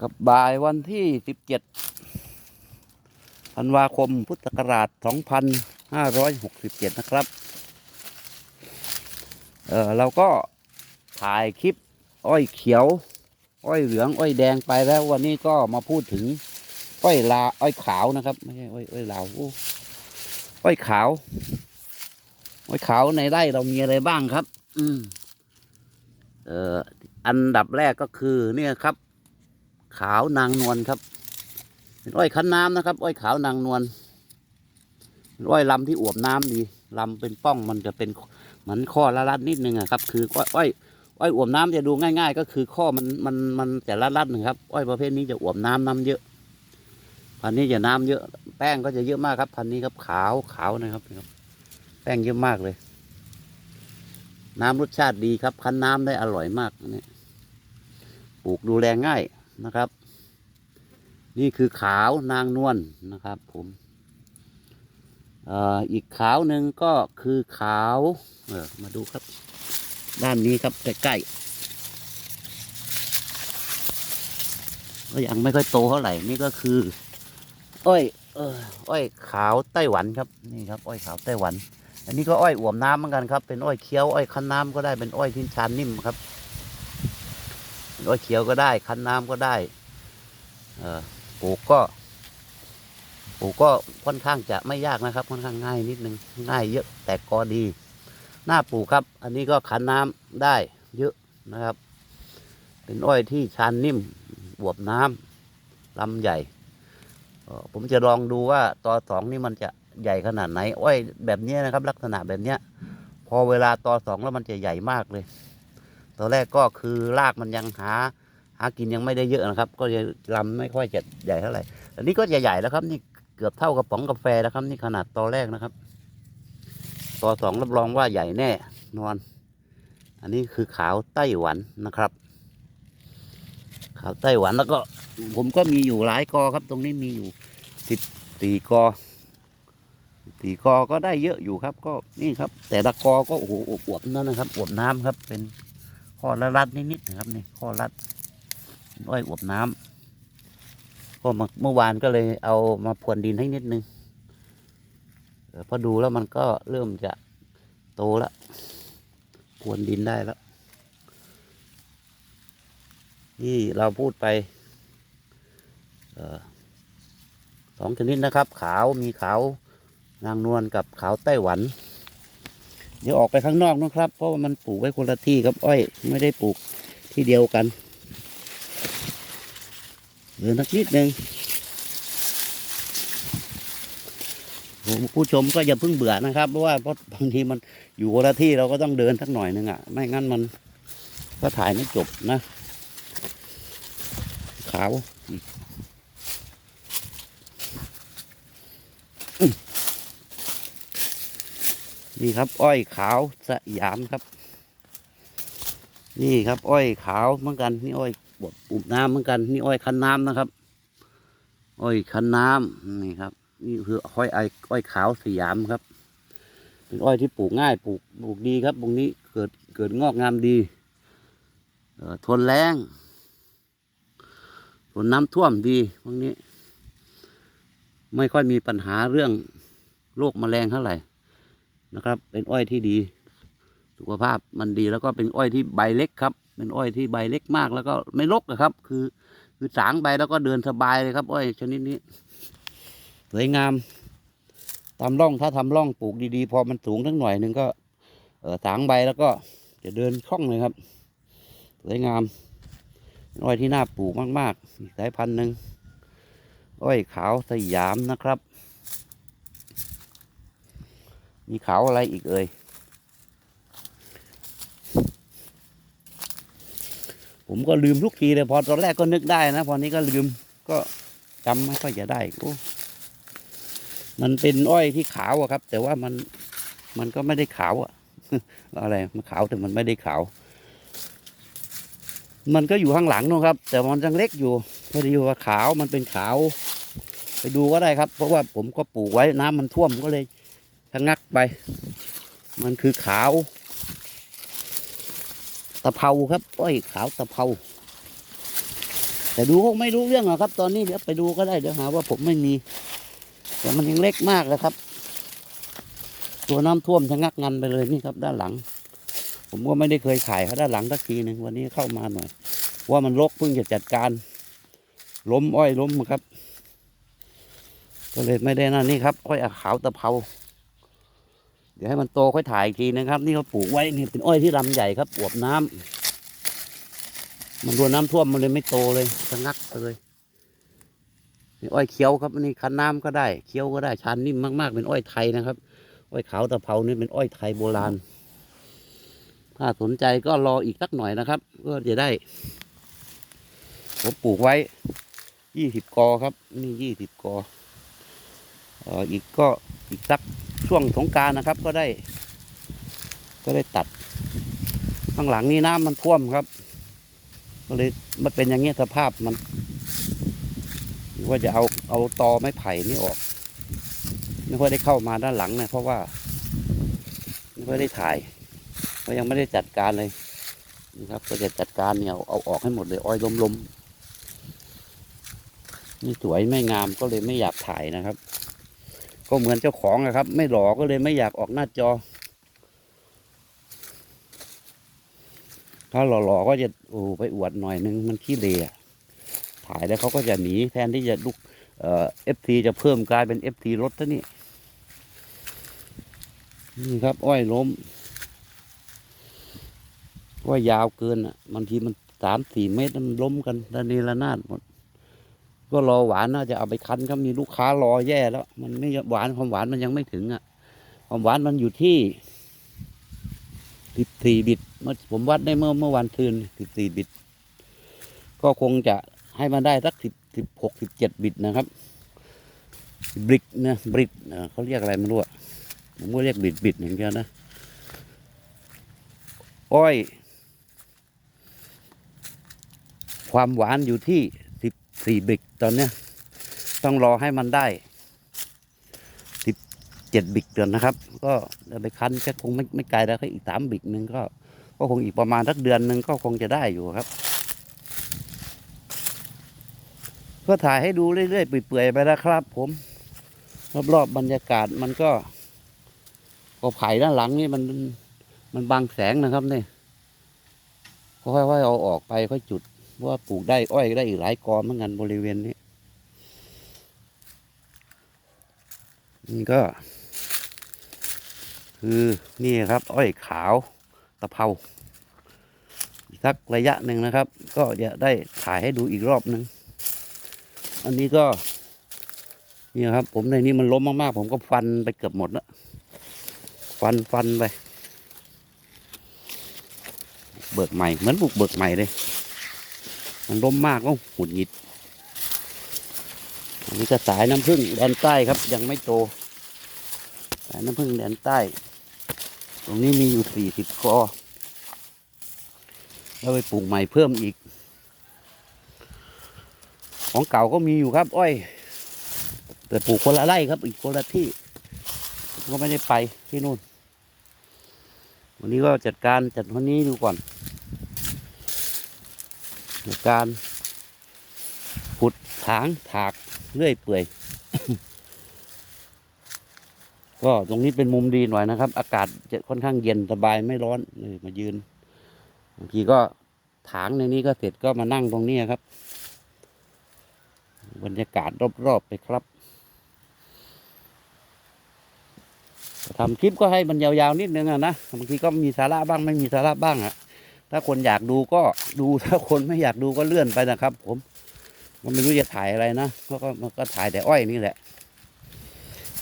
กับบ่ายวันที่ 17 ธันวาคมพุทธศักราช 2567 นะครับ เออเราก็ถ่ายคลิปอ้อยเขียว อ้อยเหลือง อ้อยแดงไปแล้ววันนี้ก็มาพูดถึง อ้อยลา อ้อยขาวนะครับ ไม่ใช่อ้อยอ้อยลาวอ้อ้อยขาว อ้อยขาวในไร่เรามีอะไรบ้างครับ อืมเอ่ออันดับแรกก็คือเนี่ยครับ ขาวนางนวลครับ เป็นอ้อยคั้นน้ำนะครับ อ้อยขาวนางนวลนอ้อยลำที่อวบน้ำดีลำเป็นป้องมันจะเป็นเหมือนข้อละลัดนิดนึงอะครับ คืออ้อยอ้อยอ้อยอวบน้ำจะดูง่าย ๆ ก็คือข้อมันมันมันแต่ละลัดหนึ่งครับ อ้อยประเภทนี้จะอวบน้ำน้ำเยอะพันนี้จะน้ำเยอะแป้งก็จะเยอะมากครับ พันนี้ครับขาวขาวนะครับครับแป้งเยอะมากเลย น้ำรสชาติดีครับ คั้นน้ำได้อร่อยมากอันนี้ปลูกดูแลง่าย นะครับ นี่คือขาวนางนวลนะครับผมอ่ออีกขาวหนึ่งก็คือขาวเออมาดูครับ ด้านนี้ครับใกล้ๆก็ยังไม่ค่อยโตเท่าไหร่นี่ก็คืออ้อยเอออ้อยขาวไต้หวันครับนี่ครับ อ้อยขาวไต้หวัน อันนี้ก็อ้อยอวมน้ำเหมือนกันครับ เป็นอ้อยเคี้ยวอ้อยคั้นน้ำก็ได้เป็นอ้อยที่ชานนิ่มครับ อ้อยเคี้ยวก็ได้ คั้นน้ำก็ได้ปลูกก็ปลูกก็ค่อนข้างจะไม่ยากนะครับ ค่อนข้างง่ายนิดนึงง่ายเยอะแต่ก็ดี หน้าปลูกครับ อันนี้ก็คั้นน้ำได้เยอะนะครับ เป็นอ้อยที่ชานนิ่มบวบน้ำลำใหญ่ ผมจะลองดูว่าตอสองนี่มันจะใหญ่ขนาดไหน อ้อยแบบนี้นะครับ ลักษณะแบบเนี้ยพอเวลาตอสองแล้วมันจะใหญ่มากเลย ตอนแรกก็คือรากมันยังหา หากินยังไม่ได้เยอะนะครับ ก็จะลำไม่ค่อยจะใหญ่เท่าไหร่อันนี้ก็ใหญ่ๆแล้วครับ นี่เกือบเท่ากระป๋องกาแฟแล้วครับ นี่ขนาดตอนแรกนะครับตอสองรับรองว่าใหญ่แน่นอน อันนี้คือขาวไต้หวันนะครับ ขาวไต้หวันแล้วก็ ผมก็มีอยู่หลายกอครับ ตรงนี้มีอยู่สิบสี่กอสี่กอก็ได้เยอะอยู่ครับ ก็นี่ครับ แต่ละกอก็โอ้โหอวบๆนั่นนะครับอวบน้ำครับเป็น ข้อละรัดนิดๆนะครับนี่ข้อรัดอ้อยอวบน้ำก็เมื่อวานก็เลยเอามาพรวนดินให้นิดนึงพอดูแล้วมันก็เริ่มจะโตแล้วพรวนดินได้แล้วนี่เราพูดไปออสองชนิดนะครับ ขาวมีขาวนางนวลกับขาวไต้หวัน เดี๋ยวออกไปข้างนอกนะครับ เพราะว่ามันปลูกไว้คนละที่ครับอ้อยไม่ได้ปลูกที่เดียวกันเดินสักนิดหนึ่งผมผู้ชมก็อย่าเพิ่งเบื่อนะครับเพราะว่าเพราะบางทีมันอยู่คนละที่เราก็ต้องเดินสักหน่อยหนึ่งอะ ไม่งั้นมันก็ถ่ายไม่จบนะ ขาวอืม นี่ครับ อ้อยขาวสยามครับ นี่ครับ อ้อยขาวเหมือนกัน นี่อ้อยบดอุบน้ำเหมือนกัน นี่อ้อยคันน้ำนะครับ อ้อยคันน้ำนี่ครับ นี่คืออ้อยไออ้อยขาวสยามครับ เป็นอ้อยที่ปลูกง่ายปลูกปลูกดีครับตรงนี้เกิดเกิดงอกงามดีอทนแรงทนน้ำท่วมดีพวกนี้ ไม่ค่อยมีปัญหาเรื่องโรคแมลงเท่าไหร่ นะครับ เป็นอ้อยที่ดี สุขภาพมันดีแล้วก็เป็นอ้อยที่ใบเล็กครับ เป็นอ้อยที่ใบเล็กมากแล้วก็ไม่รกนะครับ คือ คือสางใบแล้วก็เดินสบายเลยครับ อ้อยชนิดนี้สวยงามตาร่องถ้าทำร่องปลูกดีๆ พอมันสูงทั้งหน่อยหนึ่งก็เออสางใบแล้วก็จะเดินคล่องเลยครับ สวยงามอ้อยที่น่าปลูกมากๆอีกสายพันธุ์หนึ่งอ้อยขาวสยามนะครับ มีขาวอะไรอีกเอ่ยผมก็ลืมทุกทีเลยพอตอนแรกก็นึกได้นะ พอนี้ก็ลืมก็จำไม่ค่อยจะได้โอ้มันเป็นอ้อยที่ขาวอะครับ แต่ว่ามันมันก็ไม่ได้ขาวอะอะไรมันขาวแต่มันไม่ได้ขาว มันก็อยู่ข้างหลังนะครับ แต่มันยังเล็กอยู่พอดีว่าขาวมันเป็นขาว ไปดูก็ได้ครับ เพราะว่าผมก็ปลูกไว้น้ำมันท่วมก็เลย ชะงักไป มันคือขาว ตะเภาครับอ้ยขาวตะเภา แต่ดูคงไม่รู้เรื่องหรอกครับ ตอนนี้เดี๋ยวไปดูก็ได้เดี๋ยวหาว่าผมไม่มีแต่มันยังเล็กมากเลยครับ ตัวน้ำท่วมชะงักงันไปเลยนี่ครับ ด้านหลัง ผมก็ไม่ได้เคยขายเขาด้านหลังสักทีหนึ่งวันนี้เข้ามาหน่อยว่ามันรกเพิ่งจะจัดการ ล้มอ้อยล้มครับ ก็เลยไม่ได้นั่นนี่ครับอ้อยขาวตะเภา เดี๋ยวให้มันโตค่อยถ่ายอีกทีนะครับ นี่เขาปลูกไว้นี่เป็นอ้อยที่ลำใหญ่ครับอวบน้ำมันโดนน้ำท่วมมันเลยไม่โตเลยชะงักเลยนี่อ้อยเขียวครับนี่คั้นน้ำก็ได้เคี้ยวก็ได้ชานนิ่มมากๆเป็นอ้อยไทยนะครับ อ้อยขาวตะเภานี่เป็นอ้อยไทยโบราณ ถ้าสนใจก็รออีกสักหน่อยนะครับก็จะได้ผมปลูกไว้ยี่สิบกอครับ นี่ยี่สิบกอออีกก็อีกสัก ช่วงสงการนะครับก็ได้ ก็ได้ตัด ข้างหลังนี่น้ำมันท่วมครับ ก็เลยมันเป็นอย่างเงี้ยสภาพมัน ว่าจะเอาเอาตอไม้ไผ่นี่ออก ไม่ค่อยได้เข้ามาด้านหลังเนี่ยเพราะว่า ไม่ค่อยได้ถ่ายก็ยังไม่ได้จัดการเลยนะครับ ก็จะจัดการเนี่ยเอาเอาออกให้หมดเลยอ้อยล้มๆนี่สวยไม่งามก็เลยไม่อยากถ่ายนะครับ ก็เหมือนเจ้าของนะครับ ไม่หล่อก็เลยไม่อยากออกหน้าจอ ถ้าหล่อๆก็จะโอ้ไปอวดหน่อยนึงมันขี้เละถ่ายแล้วเขาก็จะหนีแทนที่จะลุกเอ่อฟทีจะเพิ่มกลายเป็นเอฟทีรถซะนี่นี่ครับ อ้อยล้มว่ายาวเกินอะบางทีมันสามสี่เมตรมันล้มกันระเนระนาดหมด ก็รอหวานน่าจะเอาไปคั้นครับมีลูกค้ารอแย่แล้ว มันไม่หวานความหวานมันยังไม่ถึงอะ ความหวานมันอยู่ที่สิบสี่บิตเมื่อผมวัดได้เมื่อเมื่อวันคืนสิบสี่บิต ก็คงจะให้มันได้สักสิบสิบหกสิบเจ็ดบิตนะครับบริกนะบริกเขาเรียกอะไรไม่รู้ผมก็เรียกบิตบิตอย่างเดียนะอ้อย ความหวานอยู่ที่ สี่บิกตอนเนี้ยต้องรอให้มันได้สิบเจ็ดบิกเดือนนะครับ ก็เอาไปคั้นก็คงไม่ไม่ไกลแล้วแค่อีกสามบิกหนึ่งก็ก็คงอีกประมาณสักเดือนหนึ่งก็คงจะได้อยู่ครับ ก็ถ่ายให้ดูเรื่อยๆเปื่อยๆไปนะครับ ผม รอบๆบรรยากาศมันก็ก็ไผ่ด้านหลังนี่มันมันบังแสงนะครับนี่ค่อยๆเอาออกไปค่อยจุด ว่าปลูกได้อ้อยได้อีกหลายกอเหมือนกันบริเวณนี้นี่ก็ คือนี่ครับ อ้อยขาวตะเภาอีกสักระยะหนึ่งนะครับ ก็จะได้ถ่ายให้ดูอีกรอบหนึ่งอันนี้ก็นี่ครับ ผมในนี้มันล้มมากๆ ผมก็ฟันไปเกือบหมดแล้วฟันฟันไปเบิกใหม่เหมือนปลูกเบิกใหม่เลย มันล้มมากก็หุดหงิดอันนี้ก็สายน้ำผึ้งแดนใต้ครับ ยังไม่โต สายน้ำผึ้งแดนใต้ ตรงนี้มีอยู่สี่สิบกอแล้วไปปลูกใหม่เพิ่มอีก ของเก่าก็มีอยู่ครับ อ้อย แต่ปลูกคนละไร่ครับ อีกคนละที่ ก็ไม่ได้ไปที่นู่น วันนี้ก็จัดการจัดวันนี้ดูก่อน การขุดถางถากเรื่อยเปื่อย ก็ตรงนี้เป็นมุมดีหน่อยนะครับ อากาศจะค่อนข้างเย็นสบายไม่ร้อนเลยมายืนบางทีก็ถางในนี้ก็เสร็จก็มานั่งตรงนี้ครับ บรรยากาศรอบๆไปครับทำคลิปก็ให้มันยาวๆนิดนึงอะนะบางทีก็มีสาระบ้างไม่มีสาระบ้างอะ ถ้าคนอยากดูก็ดูถ้าคนไม่อยากดูก็เลื่อนไปนะครับ ผมก็ไม่รู้จะถ่ายอะไรนะเพราะก็มันก็ถ่ายแต่อ้อยนี่แหละ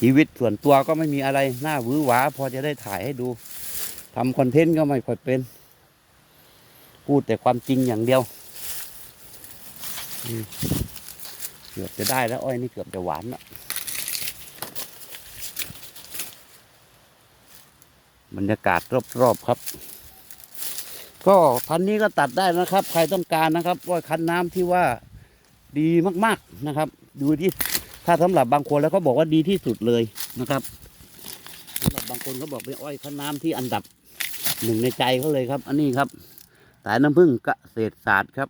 ชีวิตส่วนตัวก็ไม่มีอะไรหน่าวือหวาพอจะได้ถ่ายให้ดูทำคอนเทนต์ก็ไม่ค่อยเป็น พูดแต่ความจริงอย่างเดียวเกือบจะได้แล้วอ้อยนี่เกือบจะหวานแล้วบรรยากาศรอบๆครับ ก็พันนี้ก็ตัดได้นะครับ ใครต้องการนะครับว่าคันน้ำที่ว่าดีมากๆนะครับ ดูที่ถ้าสำหรับบางคนแล้วเขาบอกว่าดีที่สุดเลยนะครับสำหรับบางคนเขาบอกเป็นอ้อยข้าวน้ำที่อันดับหนึ่งในใจเขาเลยครับ อันนี้ครับ สายน้ำผึ้งเกษตรศาสตร์ครับ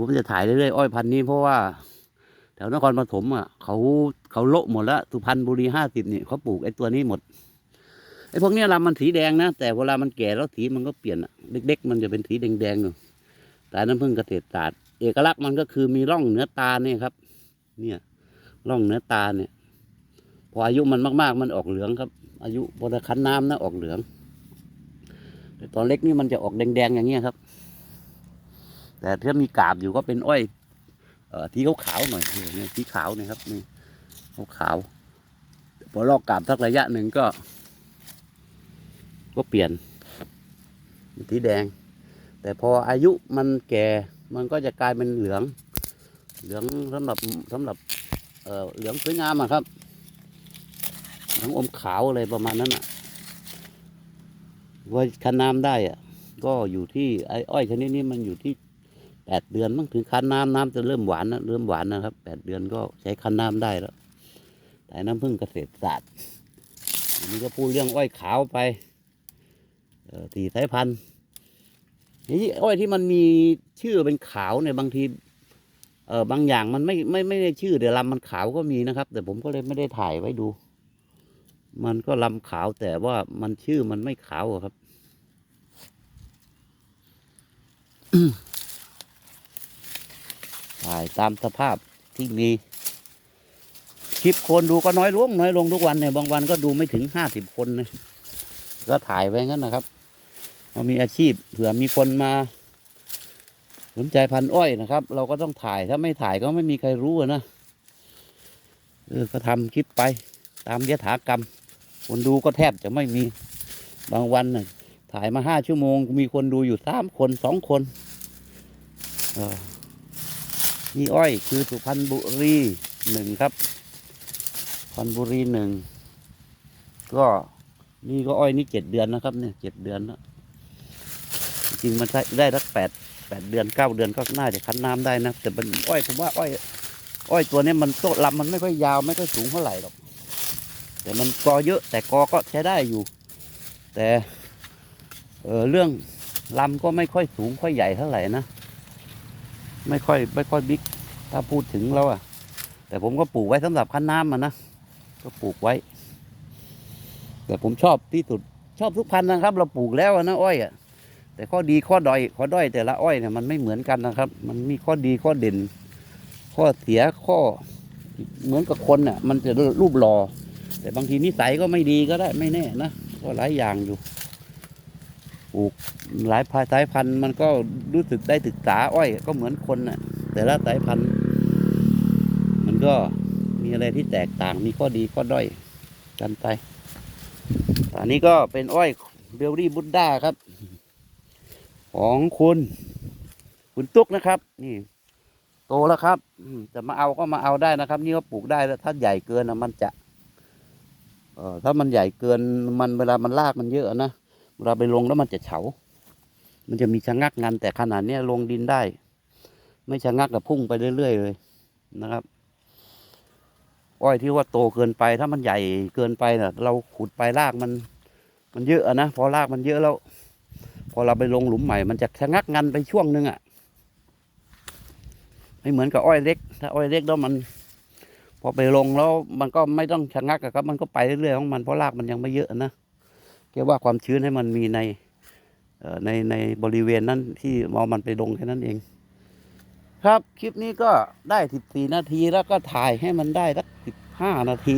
ผมจะถ่ายเรื่อยๆอ้อยพันนี้เพราะว่าแถวนครปฐมอะเขาเขาโละหมดแล้วสุพรรณบุรีห้าสิบนี่เขาปลูกไอ้ตัวนี้หมด ไอ้พวกนี้ลำมันสีแดงนะ แต่เวลามันแก่แล้วสีมันก็เปลี่ยนอะเด็ก ๆ มันจะเป็นสีแดงๆอยู่แต่น้ำผึ้งเกษตรศาสตร์เอกลักษณ์มันก็คือมีร่องเนื้อตาเนี่ยครับ เนี่ยร่องเนื้อตาเนี่ย พออายุมันมากๆ มันออกเหลืองครับ อายุพอจะคั้นน้ำนะออกเหลือง แต่ตอนเล็กนี่มันจะออกแดงๆอย่างเงี้ยครับ แต่ถ้ามีกาบอยู่ก็เป็นอ้อย เอ่อที่ขาวๆหน่อยเนี่ยสีขาวนะครับนี่ขาวๆพอลอกกาบสักระยะหนึ่งก็ ก็เปลี่ยนเป็นสีแดง แต่พออายุมันแก่มันก็จะกลายเป็นเหลือง เหลืองสำหรับสำหรับเอ่อเหลืองสวยงามอะครับเหลืองอมขาวอะไรประมาณนั้นอะว่าคันน้ำได้อะก็อยู่ที่ไอ้อ้อยชนิดนี้มันอยู่ที่แปดเดือนมั้งถึงคันน้ำน้ำจะเริ่มหวานนะเริ่มหวานนะครับแปดเดือนก็ใช้คันน้ำได้แล้วแต่น้ำพึ่งเกษตรศาสตร์อันนี้ก็พูดเรื่องอ้อยขาวไป เอ่อสี่สายพันธุ์นี่อ้อยที่มันมีชื่อเป็นขาวเนี่ยบางทีเออบางอย่างมันไม่ไม่ไม่ได้ชื่อเดี๋ยวลำมันขาวก็มีนะครับ แต่ผมก็เลยไม่ได้ถ่ายไว้ดู มันก็ลำขาวแต่ว่ามันชื่อมันไม่ขาวครับถ่ายตามสภาพที่มีคลิปคนดูก็น้อยลงน้อยลงทุกวันเนี่ยบางวันก็ดูไม่ถึงห้าสิบคนเลยก็ถ่ายไว้งั้นนะครับ เรามีอาชีพเผื่อมีคนมาสนใจพันอ้อยนะครับ เราก็ต้องถ่ายถ้าไม่ถ่ายก็ไม่มีใครรู้นะเออก็ทำคลิปไปตามยถากรรม คนดูก็แทบจะไม่มีบางวันน่ะถ่ายมาห้าชั่วโมง มีคนดูอยู่สามคนสองคนนี่อ้อยคือสุพรรณบุรีหนึ่งครับสุพรรณบุรีหนึ่งก็นี่ก็อ้อยนี่เจ็ดเดือนนะครับเนี่ยเจ็ดเดือนแล้ว ริงมันได้ได้รักแปดแปดเดือนเก้าเดือนก็น่าจะคั้นน้ำได้นะแต่เป็นอ้อยผมว่าอ้อย อ้อยตัวนี้มันโตลำมันไม่ค่อยยาวไม่ค่อยสูงเท่าไหร่หรอกแต่มันกอเยอะ แต่กอก็ใช้ได้อยู่ แต่เออเรื่องลำก็ไม่ค่อยสูงค่อยใหญ่เท่าไหร่นะไม่ค่อยไม่ค่อยบิ๊กถ้าพูดถึงแล้วอะแต่ผมก็ปลูกไว้สำหรับคั้นน้ำมันนะก็ปลูกไว้ แต่ผมชอบที่สุดชอบทุกพันธุ์นะครับ เราปลูกแล้วนะอ้อยอะ แต่ข้อดีข้อด้อยข้อด้อยแต่ละอ้อยเนี่ยมันไม่เหมือนกันนะครับ มันมีข้อดีข้อเด่น ข้อเสียข้อเหมือนกับคนน่ะมันจะรูปหล่อแต่บางทีนิสัยก็ไม่ดีก็ได้ไม่แน่นะก็หลายอย่างอยู่ปลูกหลายพายสายพันธุ์มันก็รู้สึกได้ศึกษาอ้อย ก็เหมือนคนน่ะ แต่ละสายพันธุ์มันก็มีอะไรที่แตกต่างมีข้อดีข้อด้อยกันไปอันนี้ก็เป็นอ้อยเบลลี่บุดด้าครับ ของคุณคุณตุ๊กนะครับ นี่โตแล้วครับจะมาเอาก็มาเอาได้นะครับ นี่ก็ปลูกได้แล้วถ้าใหญ่เกินนะมันจะ เอ่อถ้ามันใหญ่เกินมันเวลามันลากมันเยอะนะเวลาไปลงแล้วมันจะเฉา มันจะมีชะงักงันแต่ขนาดเนี้ยลงดินได้ ไม่ชะงักแต่พุ่งไปเรื่อยๆเลยนะครับ อ้อยที่ว่าโตเกินไป ถ้ามันใหญ่เกินไปน่ะ เราขุดไปรากมัน มันเยอะอะนะพอรากมันเยอะแล้ว พอเราไปลงหลุมใหม่มันจะชะงักงันไปช่วงหนึ่งอะ่ะไม่เหมือนกับอ้อยเล็ก ถ้าอ้อยเล็กแล้วมัน พอไปลงแล้วมันก็ไม่ต้องชะงักอะครับ มันก็ไปเรื่อยๆของมันเพราะรากมันยังไม่เยอะนะแค่ว่าความชื้นให้มันมีในในในบริเวณนั้นที่เอมันไปลงแค่นั้นเอง ครับคลิปนี้ก็ได้สิบสี่นาทีแล้วก็ถ่ายให้มันได้สักสิบห้านาที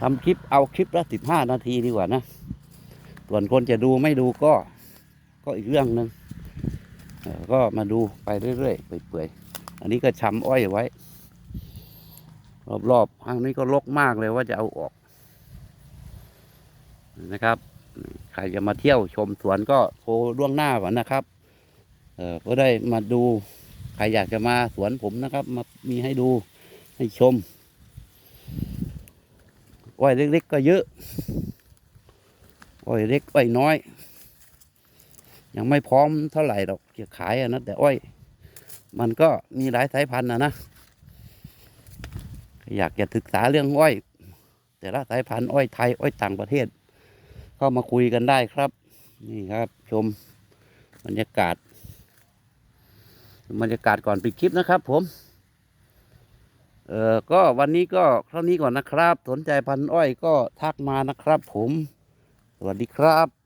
ทำคลิปเอาคลิปละสิบห้านาทีดีกว่านะ ส่วนคนจะดูไม่ดูก็ ก็อีกเรื่องหนึ่งก็มาดูไปเรื่อยๆเปื่อยๆอันนี้ก็ช้ำอ้อยไว้ รอบๆทางนี้ก็รกมากเลยว่าจะเอาออก นะครับ ใครจะมาเที่ยวชมสวนก็โทรล่วงหน้าก่อนนะครับ เออก็ได้มาดู ใครอยากจะมาสวนผมนะครับ มามีให้ดูให้ชมอ้อยเล็กๆก็เยอะ อ้อยเล็กอ้อยน้อย ยังไม่พร้อมเท่าไหร่หรอกจะขายอะนะแต่อ้อย มันก็มีหลายสายพันธุ์นะนะอยากจะศึกษาเรื่องอ้อย แต่ละสายพันธุ์อ้อยไทยอ้อยต่างประเทศ เข้ามาคุยกันได้ครับ นี่ครับ ชมบรรยากาศบรรยากาศก่อนปิดคลิปนะครับ ผม เออก็วันนี้ก็เท่านี้ก่อนนะครับ สนใจพันธุ์อ้อยก็ทักมานะครับ ผม วัสดีครับ